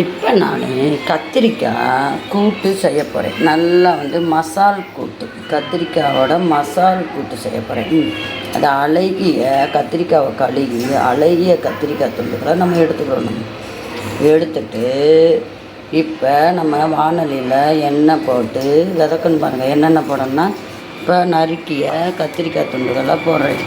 இப்போ நான் கத்திரிக்காய் கூட்டு செய்ய போகிறேன் நல்லா வந்து மசால் கூட்டு கத்திரிக்காயோட மசால் கூட்டு செய்ய போகிறேன் அது அழகிய கத்திரிக்காவை கழுகி அழகிய கத்திரிக்காய் துண்டுகளை நம்ம எடுத்துக்கணும். எடுத்துட்டு இப்போ நம்ம வானொலியில் எண்ணெய் போட்டு விதக்குன்னு பாருங்கள் என்னென்ன போடணும்னா இப்போ நறுக்கிய கத்திரிக்காய் துண்டுகளாக போடுறேன்.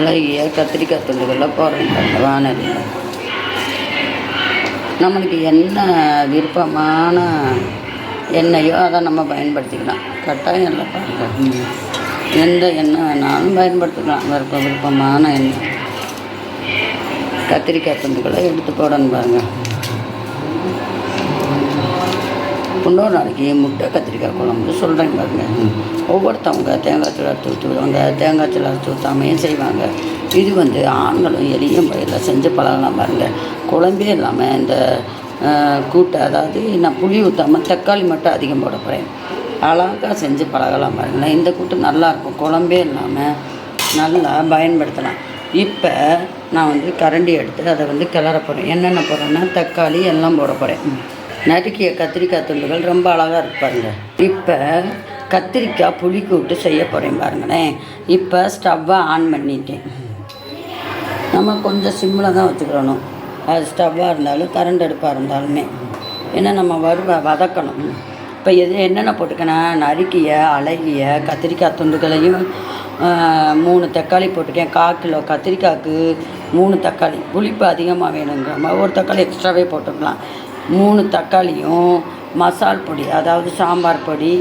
அழகிய கத்திரிக்காய் துண்டுகளை போடுறேன். வானலியில் நம்மளுக்கு என்ன விருப்பமான எண்ணெயோ அதை நம்ம பயன்படுத்திக்கலாம். கட்டாயம் இல்லை பாருங்கள் எந்த எண்ணெய் வேணாலும் பயன்படுத்திக்கலாம். விருப்ப விருப்பமான எண்ணெய். கத்திரிக்காய் துண்டுகளை எடுத்து போடணும் பாருங்கள் இன்னொரு நாளைக்கு முட்டை கத்திரிக்காய் குழம்பு சொல்கிறேன் பாருங்க. ஒவ்வொருத்தவங்க தேங்காய் தூள் அறுத்து ஊற்றுவாங்க தேங்காய் தூள் அறுத்து ஊற்றாமையும் செய்வாங்க? இது வந்து ஆண்களும் எளிய முறையில் செஞ்சு பழகலாம் பாருங்க. குழம்பே இல்லாமல் இந்த கூட்டை அதாவது நான் புளி ஊற்றாமல் தக்காளி மட்டும் அதிகம் போட போகிறேன் அழகாக செஞ்சு பழகலாம் பாருங்களேன். இந்த கூட்டு நல்லாயிருக்கும் குழம்பே இல்லாமல் நல்லா பயன்படுத்தலாம். இப்போ நான் வந்து கரண்டி எடுத்து அதை வந்து கிளற போகிறேன் என்னென்ன போடுறேன்னா தக்காளி எல்லாம் போட போகிறேன் நறுக்கிய கத்திரிக்காய் துண்டுகள் ரொம்ப அழகாக இருப்பாருங்க இப்போ கத்திரிக்காய் புளிக்கு விட்டு செய்ய போகிறேன் பாருங்களேன். இப்போ ஸ்டவ்வை ஆன் பண்ணிட்டேன். நம்ம கொஞ்சம் சிம்மில் தான் வச்சுக்கிறணும் அது ஸ்டவ்வாக இருந்தாலும் கரண்ட் அடுப்பாக இருந்தாலுமே. ஏன்னா நம்ம வருவ வதக்கணும். இப்போ எது என்னென்ன போட்டுக்கணும் நறுக்கிய அழகிய கத்திரிக்காய் துண்டுகளையும் மூணு தக்காளி போட்டுக்கேன் கால் கிலோ கத்திரிக்காய்க்கு மூணு தக்காளி. புளிப்பு அதிகமாக வேணுங்கிற மாதிரி ஒரு தக்காளி எக்ஸ்ட்ராவே போட்டுக்கலாம். மூணு தக்காளியும் மசால் பொடி அதாவது சாம்பார் பொடி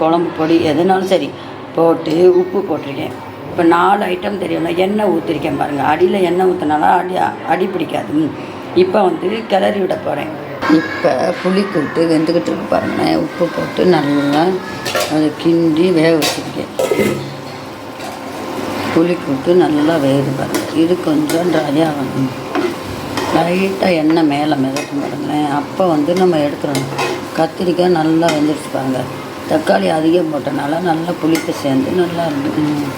குழம்பு பொடி எதுனாலும் சரி போட்டு உப்பு போட்டிருக்கேன். இப்போ நாலு ஐட்டம் தெரியும்ல எண்ணெய் ஊற்றிருக்கேன் பாருங்கள் அடியில் எண்ணெய் ஊற்றினாலும் அடி அடி பிடிக்காது. இப்போ வந்து கிளறி விட போகிறேன் இப்போ புளி கூட்டு வெந்துக்கிட்டு இருக்கு பாருங்களேன் உப்பு போட்டு நல்லா அதை கிண்டி வேக வச்சுருக்கேன். புளி கூட்டு நல்லா வேகுது பாருங்கள் இது கொஞ்சம் ட்ரையாக வந்து லைட்டாக எண்ணெய் மேலே மிதக்கும் பாருங்களேன். அப்போ வந்து நம்ம எடுத்துடணும். கத்திரிக்காய் நல்லா வெந்துருச்சு பாருங்கள் தக்காளி அதிகம் போட்டனால நல்லா புளிப்பு சேர்ந்து நல்லா இருக்கு ம்.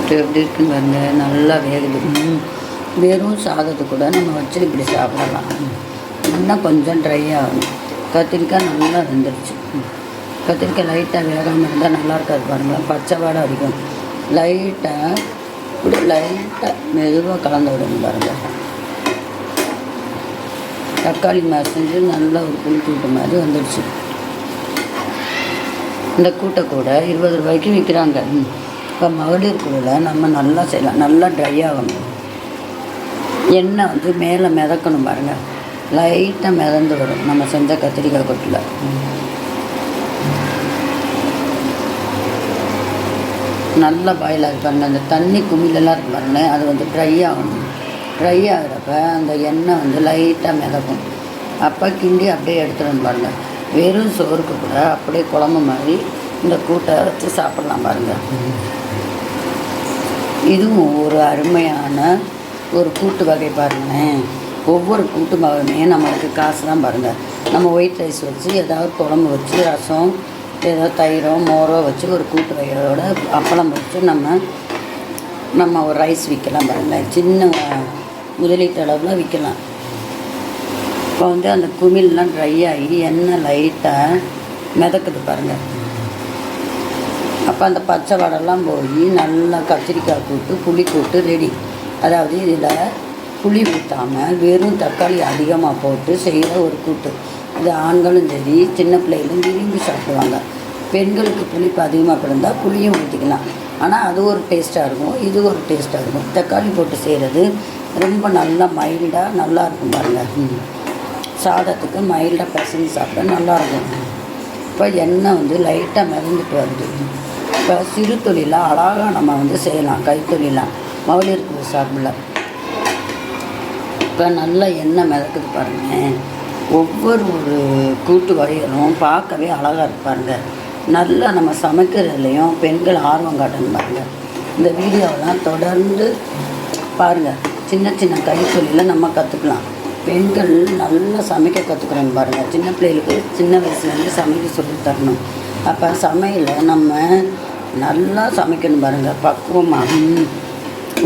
இது எப்படி இருக்குன்னு பாருங்க நல்லா வேகுது. வெறும் சாதத்தை கூட நம்ம வச்சு இப்படி சாப்பிடலாம். இன்னும் கொஞ்சம் ட்ரை ஆகணும் கத்திரிக்காய் நல்லா வெந்துருச்சு. கத்திரிக்காய் லைட்டாக வேகாமல் இருந்தால் நல்லா இருக்காது பாருங்களேன் பச்சை வாடை அடிக்கும் லைட்டாக இப்படி லைட்டாக மெதுவாக கலந்து விடணும் பாருங்கள் தக்காளி மசஞ்சு நல்லா ஒரு புளி கூட்டு மாதிரி வந்துடுச்சு. இந்த கூட்டை கூட இருபது ரூபாய்க்கு விற்கிறாங்க. இப்போ மகளிர் குழுவில் நம்ம நல்லா செய்யலாம். நல்லா ட்ரை ஆகணும். எண்ணெய் வந்து மேலே மிதக்கணும் பாருங்கள் லைட்டாக மிதந்து வரும். நம்ம செஞ்ச கத்திரிக்காய் கொட்டில். நல்லா பாயில் ஆகி பாருங்கள் அந்த தண்ணி குமிலெல்லாம் இருக்கு பாருங்களேன். அது வந்து ட்ரை ஆகணும். ட்ரை ஆகிறப்ப அந்த எண்ணெய் வந்து லைட்டாக மிதக்கும். அப்போ கிண்டி அப்படியே எடுத்துகிட்டு பாருங்கள் வெறும் சோறுக்கு கூட அப்படியே குழம்பு மாதிரி இந்த கூட்டை வச்சு சாப்பிட்லாம் பாருங்கள் இதுவும் ஒரு அருமையான ஒரு கூட்டு வகை பாருங்களேன். ஒவ்வொரு கூட்டு வகையுமே நம்மளுக்கு காசு தான் பாருங்கள் நம்ம ஒயிட் ரைஸ் வச்சு ஏதாவது குழம்பு வச்சு ரசம் ஏதோ தயிரோ மோரோ வச்சு ஒரு கூட்டு வகையோட அப்பளம் வச்சு நம்ம நம்ம ஒரு ரைஸ் விற்கலாம் பாருங்களேன். சின்ன முதலீட்டு அளவில் விற்கலாம். இப்போ வந்து அந்த குமிழ்லாம் ட்ரை ஆகி எண்ணெய் லைட்டாக மிதக்குது பாருங்கள் அப்போ அந்த பச்சை வடைலாம் போய் நல்லா கத்திரிக்காய் கூட்டு புளி கூட்டு ரெடி அதாவது இதில் புளி ஊற்றாமல் வெறும் தக்காளி அதிகமாக போட்டு செய்கிற ஒரு கூட்டு. இது ஆண்களும் சரி சின்ன பிள்ளைகளும் விரும்பி சாப்பிடுவாங்க. பெண்களுக்கு புளிப்பு அதிகமாக பிறந்தால் புளியும் ஊற்றிக்கலாம் ஆனால் அது ஒரு டேஸ்ட்டாக இருக்கும் இது ஒரு டேஸ்ட்டாக இருக்கும். தக்காளி போட்டு செய்கிறது ரொம்ப நல்லா மைல்டாக நல்லா இருக்கும் பாருங்கள் சாதத்துக்கு மைல்டாக பசங்க சாப்பிட்டா நல்லாயிருக்கும் இப்போ எண்ணெய் வந்து லைட்டாக மிதந்துட்டு வருது. இப்போ சிறு தொழிலாக அழகாக நம்ம வந்து செய்யலாம் கைத்தொழிலாம் மகளிர் குழு சார்பில். இப்போ நல்லா எண்ணெய் மிதக்குது பாருங்க. ஒவ்வொரு ஒரு கூட்டு வகைகளும் பார்க்கவே அழகாக இருப்பாருங்க நல்லா நம்ம சமைக்கிறதுலையும் பெண்கள் ஆர்வம் காட்டணும் பாருங்கள் இந்த வீடியோவெல்லாம் தொடர்ந்து பாருங்கள் சின்ன சின்ன கைத்தொழிலை நம்ம கற்றுக்கலாம் பெண்கள் நல்லா சமைக்க கற்றுக்குறாங்க பாருங்கள் சின்ன பிள்ளைகளுக்கு சின்ன வயசுலேருந்து சமைக்க சொல்லி தரணும். அப்போ சமையலை நம்ம நல்லா சமைக்கணும் பாருங்கள் பக்குவமாக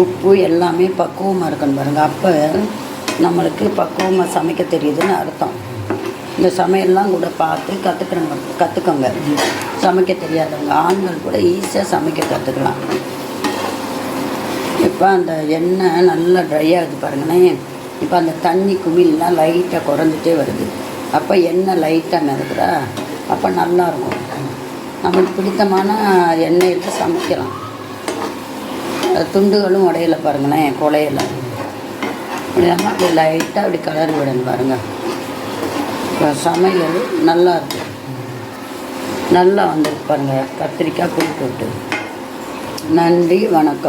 உப்பு எல்லாமே பக்குவமாக இருக்கணும் பாருங்கள் அப்போ நம்மளுக்கு பக்குவமாக சமைக்க தெரியுதுன்னு அர்த்தம். இந்த சமையல்லாம் கூட பார்த்து கற்றுக்கிறவங்க கற்றுக்கோங்க சமைக்க தெரியாதவங்க ஆண்கள் கூட ஈஸியாக சமைக்க கற்றுக்கலாம் இப்போ அந்த எண்ணெய் நல்லா ட்ரை ஆகுது பாருங்களேன். இப்போ அந்த தண்ணி குமிழ்லாம் லைட்டாக குறைஞ்சிட்டே வருது. அப்போ எண்ணெய் லைட்டாக மிதக்குதா அப்போ நல்லாயிருக்கும் நம்மளுக்கு பிடித்தமான எடுத்து சமைக்கலாம். துண்டுகளும் உடையல பாருங்களேன் குலையில. இல்லாமல் அப்படி லைட்டாக அப்படி கலர் விடணும் பாருங்கள் இப்போ சமையல் நல்லா இருக்கு. நல்லா வந்துருக்கு பாருங்கள் கத்திரிக்காய் புளி போட்டு நன்றி வணக்கம்.